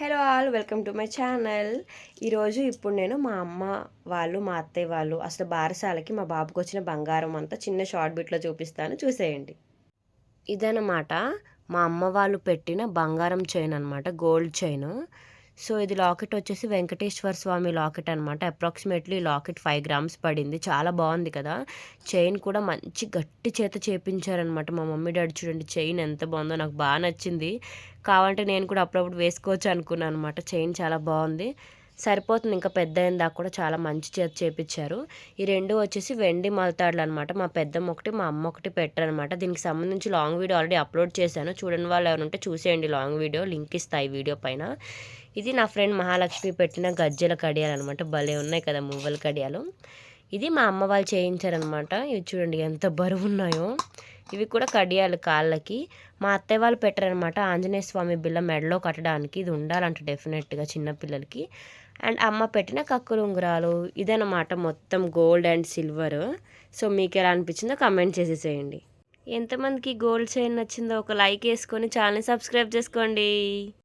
Hello all welcome to my channel. ఈరోజు ఇప్పుడు నేను మా అమ్మ వాళ్ళు మా అత్తయ్య వాళ్ళు అసలు బారసాలకి మా బాబుకి వచ్చిన బంగారం అంతా చిన్న షార్ట్ బిట్లో చూపిస్తాను. చూసేయండి. ఇదనమాట మా అమ్మ వాళ్ళు పెట్టిన బంగారం చైన్ అనమాట గోల్డ్ చైన్. సో ఇది లాకెట్ వచ్చేసి వెంకటేశ్వర స్వామి లాకెట్ అనమాట అప్రాక్సిమేట్లీ లాకెట్ ఫైవ్ గ్రామ్స్ పడింది. చాలా బాగుంది కదా. చైన్ కూడా మంచి గట్టి చేత చేపించారనమాట మా మమ్మీ డాడీ చూడండి చైన్ ఎంత బాగుందో నాకు బాగా నచ్చింది. కావాలంటే నేను కూడా అప్పుడప్పుడు వేసుకోవచ్చు అనుకున్నాను అనమాట చైన్ చాలా బాగుంది. సరిపోతుంది. ఇంకా పెద్ద అయిన దాకా కూడా చాలా మంచి చేతి చేపించారు ఈ రెండు వచ్చేసి వెండి మలతాడులు అనమాట మా పెద్దమ్మ ఒకటి మా అమ్మ ఒకటి పెట్టారనమాట దీనికి సంబంధించి లాంగ్ వీడియో ఆల్రెడీ అప్లోడ్ చేశాను. చూడని వాళ్ళు ఎవరు ఉంటే చూసేయండి లాంగ్ వీడియో. లింక్ ఇస్తాయి వీడియో పైన. ఇది నా ఫ్రెండ్ మహాలక్ష్మి పెట్టిన గజ్జెల కడియాలు అనమాట భలే ఉన్నాయి కదా మువ్వల కడియాలు. ఇది మా అమ్మ వాళ్ళు చేయించారనమాట ఇవి చూడండి ఎంత బరువు ఉన్నాయో ఇవి కూడా కడియాలు కాళ్ళకి. మా అత్తయ్య వాళ్ళు పెట్టారనమాట ఆంజనేయ స్వామి బిల్ల మెడలో కట్టడానికి. ఇది ఉండాలంట డెఫినెట్గా చిన్నపిల్లలకి అండ్ అమ్మ పెట్టిన కక్కులు ఉంగరాలు ఇదనమాట మొత్తం గోల్డ్ అండ్ సిల్వర్. సో మీకు ఎలా అనిపించిందో కమెంట్ చేసేసేయండి ఎంతమందికి గోల్డ్ చైన్ నచ్చిందో ఒక లైక్ వేసుకొని ఛానల్ సబ్స్క్రైబ్ చేసుకోండి.